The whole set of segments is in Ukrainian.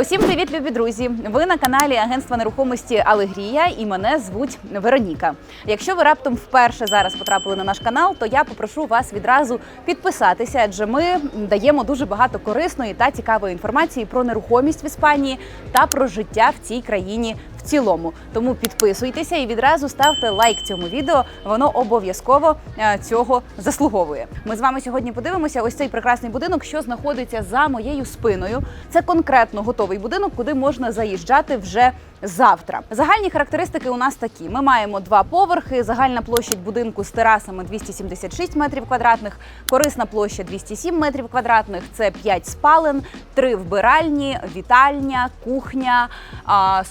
Усім привіт, любі друзі! Ви на каналі Агентства нерухомості Алегрія і мене звуть Вероніка. Якщо ви раптом вперше зараз потрапили на наш канал, то я попрошу вас відразу підписатися, адже ми даємо дуже багато корисної та цікавої інформації про нерухомість в Іспанії та про життя в цій країні цілому. Тому підписуйтеся і відразу ставте лайк цьому відео. Воно обов'язково е, цього заслуговує. Ми з вами сьогодні подивимося ось цей прекрасний будинок, що знаходиться за моєю спиною. Це конкретно готовий будинок, куди можна заїжджати вже завтра. Загальні характеристики у нас такі: ми маємо два поверхи, загальна площадь будинку з терасами 276 метрів квадратних, корисна площа 207 метрів квадратних. Це 5 спален, 3 вбиральні, вітальня, кухня,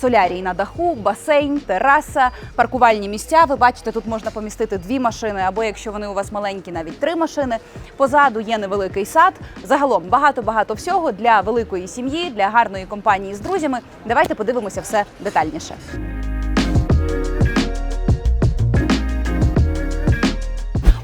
солярій на даху, басейн, тераса, паркувальні місця. Ви бачите, тут можна помістити дві машини, або якщо вони у вас маленькі, навіть три машини. Позаду є невеликий сад. Загалом багато багато всього для великої сім'ї, для гарної компанії з друзями. Давайте подивимося все детальніше.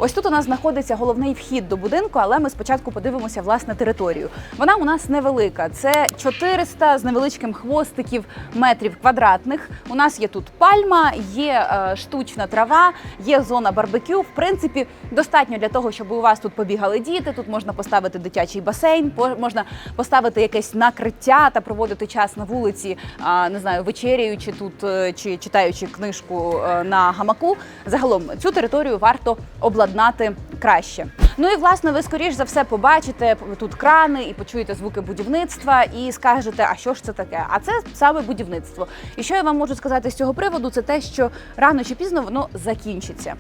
Ось тут у нас знаходиться головний вхід до будинку, але ми спочатку подивимося власне територію. Вона у нас невелика. Це 400 з невеличким хвостиків метрів квадратних. У нас є тут пальма, є е, штучна трава, є зона барбекю. В принципі, достатньо для того, щоб у вас тут побігали діти. Тут можна поставити дитячий басейн, можна поставити якесь накриття та проводити час на вулиці, не знаю, вечеряючи тут е, чи читаючи книжку е, на гамаку. Загалом цю територію варто обладнати краще. Ну і власне, ви скоріш за все побачите тут крани і почуєте звуки будівництва, і скажете, а що ж це таке? А це саме будівництво. І що я вам можу сказати з цього приводу, це те, що рано чи пізно воно закінчиться.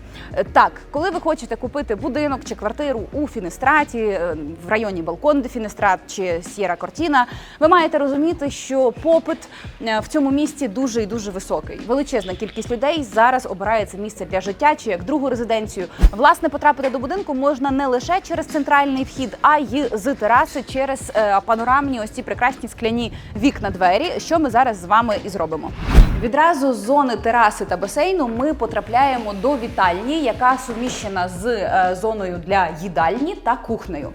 Так, коли ви хочете купити будинок чи квартиру у Фінестраті, е, в районі Балкон де Фінестрат чи Сєра Кортіна, ви маєте розуміти, що попит е, в цьому місці дуже і дуже високий. Величезна кількість людей зараз обирає це місце для життя чи як другу резиденцію. Власне, потрапити до будинку можна не лише через центральний вхід, а й з тераси через е, панорамні ось ці прекрасні скляні вікна двері, що ми зараз з вами і зробимо. Відразу з зони тераси та басейну ми потрапляємо до вітальні, яка суміщена з е, зоною для їдальні та кухнею.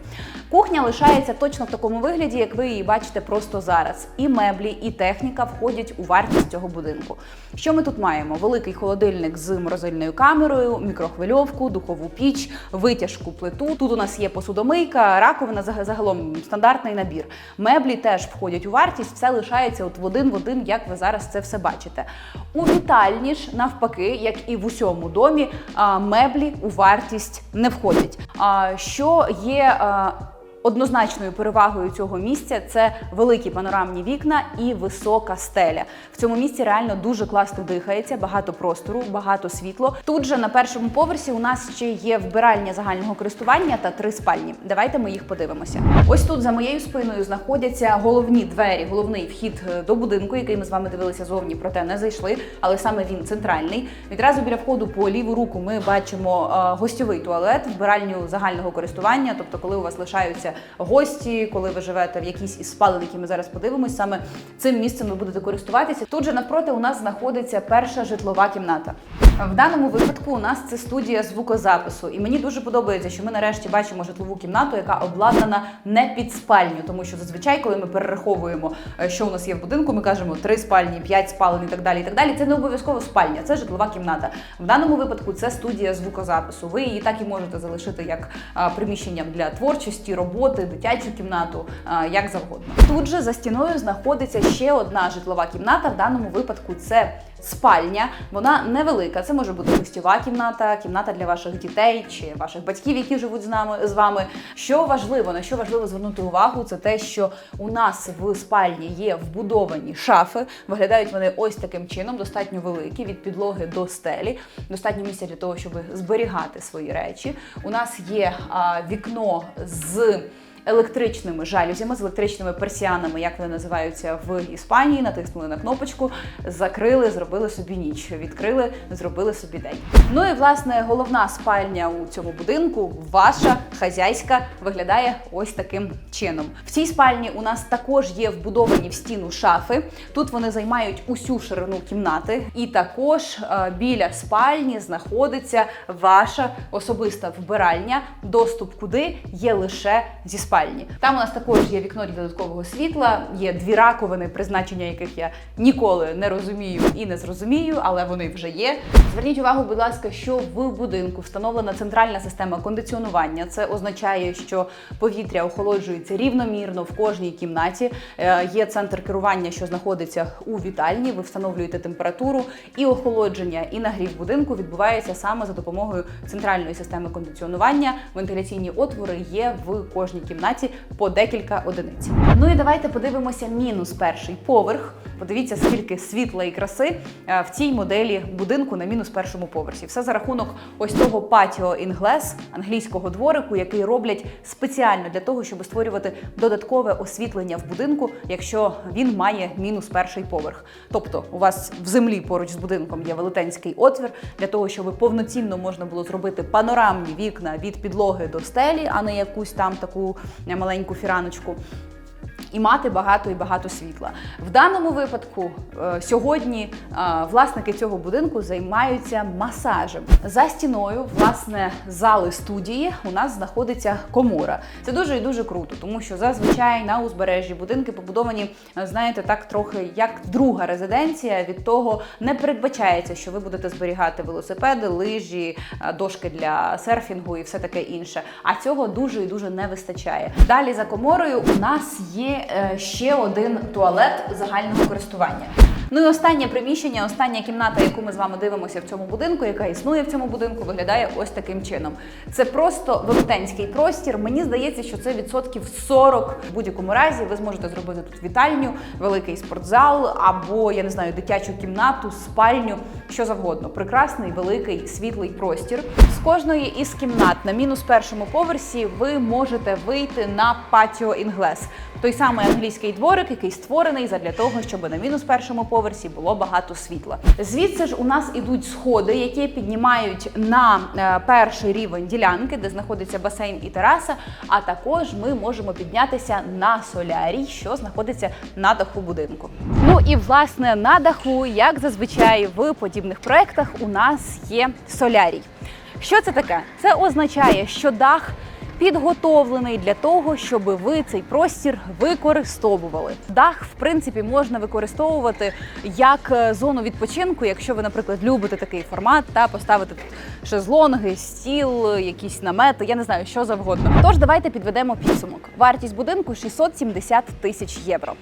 Кухня лишається точно в такому вигляді, як ви її бачите просто зараз. І меблі, і техніка входять у вартість цього будинку. Що ми тут маємо? Великий холодильник з морозильною камерою, мікрохвильовку, духову піч, витяжку плиту. Тут у нас є посудомийка, раковина заг- загалом стандартний набір. Меблі теж входять у вартість, все лишається от в один в один, як ви зараз це все бачите. У вітальні ж навпаки, як і в усьому домі, меблі у вартість не входять. Що є Однозначною перевагою цього місця це великі панорамні вікна і висока стеля. В цьому місці реально дуже класно дихається, багато простору, багато світло. Тут же на першому поверсі у нас ще є вбиральня загального користування та три спальні. Давайте ми їх подивимося. Ось тут за моєю спиною знаходяться головні двері, головний вхід е, до будинку, який ми з вами дивилися зовні, проте не зайшли. Але саме він центральний. Відразу біля входу по ліву руку ми бачимо е, гостьовий туалет, вбиральню загального користування. Тобто, коли у вас лишаються гості, коли ви живете в якійсь із спалин, які ми зараз подивимось, саме цим місцем ви будете користуватися. Тут же навпроти у нас знаходиться перша житлова кімната. В даному випадку у нас це студія звукозапису, і мені дуже подобається, що ми нарешті бачимо житлову кімнату, яка обладнана не під спальню, тому що зазвичай, коли ми перераховуємо, е, що у нас є в будинку, ми кажемо три спальні, п'ять спалень і так далі. І так далі. Це не обов'язково спальня, це житлова кімната. В даному випадку це студія звукозапису. Ви її так і можете залишити як приміщенням для творчості, роботи, дитячу кімнату, як завгодно. Тут же за стіною знаходиться ще одна житлова кімната. В даному випадку це спальня. Вона невелика. Це може бути гостьова кімната, кімната для ваших дітей чи ваших батьків, які живуть з нами з вами. Що важливо, на що важливо звернути увагу, це те, що у нас в спальні є вбудовані шафи. Виглядають вони ось таким чином, достатньо великі від підлоги до стелі. Достатньо місця для того, щоб зберігати свої речі. У нас є а, вікно з електричними жалюзями, з електричними персіанами, як вони називаються в Іспанії. Натиснули на кнопочку, закрили, зробили собі ніч, відкрили, зробили собі день. Ну і власне головна спальня у цьому будинку, ваша хазяйська, виглядає ось таким чином. В цій спальні у нас також є вбудовані в стіну шафи. Тут вони займають усю ширину кімнати, і також е, біля спальні знаходиться ваша особиста вбиральня, доступ куди є лише зі спальні. Спальні. Там у нас також є вікно для додаткового світла, є дві раковини, призначення яких я ніколи не розумію і не зрозумію, але вони вже є. Зверніть увагу, будь ласка, що в будинку встановлена центральна система кондиціонування. Це означає, що повітря охолоджується рівномірно в кожній кімнаті. Е, Є центр керування, що знаходиться у вітальні. Ви встановлюєте температуру і охолодження, і нагрів будинку відбувається саме за допомогою центральної системи кондиціонування. Вентиляційні отвори є в кожній кімнаті по декілька одиниць. Ну і давайте подивимося мінус перший поверх. Подивіться, скільки світла і краси е, в цій моделі будинку на мінус першому поверсі. Все за рахунок ось того патіо інглес англійського дворику, який роблять спеціально для того, щоб створювати додаткове освітлення в будинку, якщо він має мінус перший поверх. Тобто, у вас в землі поруч з будинком є велетенський отвір для того, щоб повноцінно можна було зробити панорамні вікна від підлоги до стелі, а не якусь там таку маленьку фіраночку і мати багато і багато світла. В даному випадку е, сьогодні е, власники цього будинку займаються масажем. За стіною, власне, зали студії у нас знаходиться комора. Це дуже і дуже круто, тому що зазвичай на узбережжі будинки побудовані, е, знаєте, так трохи як друга резиденція. Від того не передбачається, що ви будете зберігати велосипеди, лижі, дошки для серфінгу і все таке інше. А цього дуже і дуже не вистачає. Далі за коморою у нас є ще один туалет загального користування. Ну і останнє приміщення, остання кімната, яку ми з вами дивимося в цьому будинку, яка існує в цьому будинку, виглядає ось таким чином. Це просто велетенський простір. Мені здається, що це відсотків 40 в будь-якому разі. Ви зможете зробити тут вітальню, великий спортзал або я не знаю, дитячу кімнату, спальню, що завгодно. Прекрасний, великий, світлий простір. З кожної із кімнат на мінус першому поверсі ви можете вийти на патіо інглес. Той самий англійський дворик, який створений задля того, щоб на мінус першому поверсі було багато світла. Звідси ж у нас ідуть сходи, які піднімають на е, перший рівень ділянки, де знаходиться басейн і тераса. А також ми можемо піднятися на солярій, що знаходиться на даху будинку. Ну і власне на даху, як зазвичай в подібних проектах, у нас є солярій. Що це таке? Це означає, що дах підготовлений для того, щоб ви цей простір використовували. Дах, в принципі, можна використовувати як е, зону відпочинку, якщо ви, наприклад, любите такий формат, та поставити тут шезлонги, стіл, якісь намети, я не знаю, що завгодно. Тож давайте підведемо підсумок. Вартість будинку 670 тисяч євро.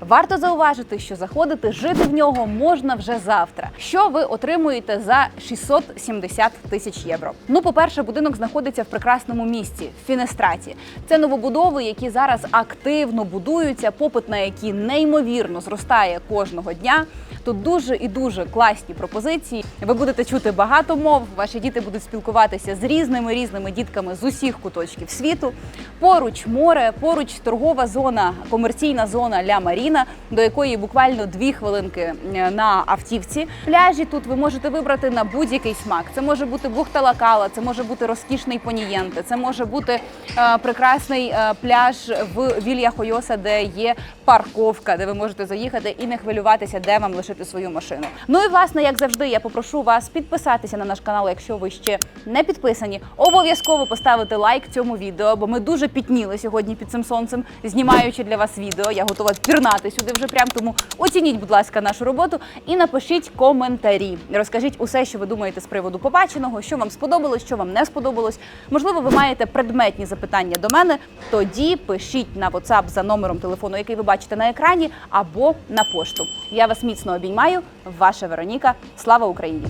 Варто зауважити, що заходити жити в нього можна вже завтра. Що ви отримуєте за 670 тисяч євро? Ну, по-перше, будинок знаходиться в прекрасному місці Фінестраті. Це новобудови, які зараз активно будуються, попит на які неймовірно зростає кожного дня. Тут дуже і дуже класні пропозиції. Ви будете чути багато мов. Ваші діти будуть спілкуватися з різними різними дітками з усіх куточків світу. Поруч море, поруч торгова зона, комерційна зона Ля Маріна, до якої буквально дві хвилинки е, на автівці. Пляжі тут ви можете вибрати на будь-який смак. Це може бути бухта Лакала, це може бути розкішний понієнте, це може бути е, прекрасний е, пляж в Вілья Хойоса, де є парковка, де ви можете заїхати і не хвилюватися, де вам лишити свою машину. Ну і власне, як завжди, я попрошу вас підписатися на наш канал, якщо ви ще не підписані. Обов'язково поставити лайк цьому відео, бо ми дуже пітніли сьогодні під цим сонцем, знімаючи для вас відео. Я готова пірнати сюди вже прям. Тому оцініть, будь ласка, нашу роботу і напишіть коментарі. Розкажіть усе, що ви думаєте з приводу побаченого, що вам сподобалось, що вам не сподобалось. Можливо, ви маєте предметні запитання до мене. Тоді пишіть на WhatsApp за номером телефону, який ви бачите на екрані, або на пошту. Я вас міцно обіймаю. Ваша Вероніка. Слава Україні!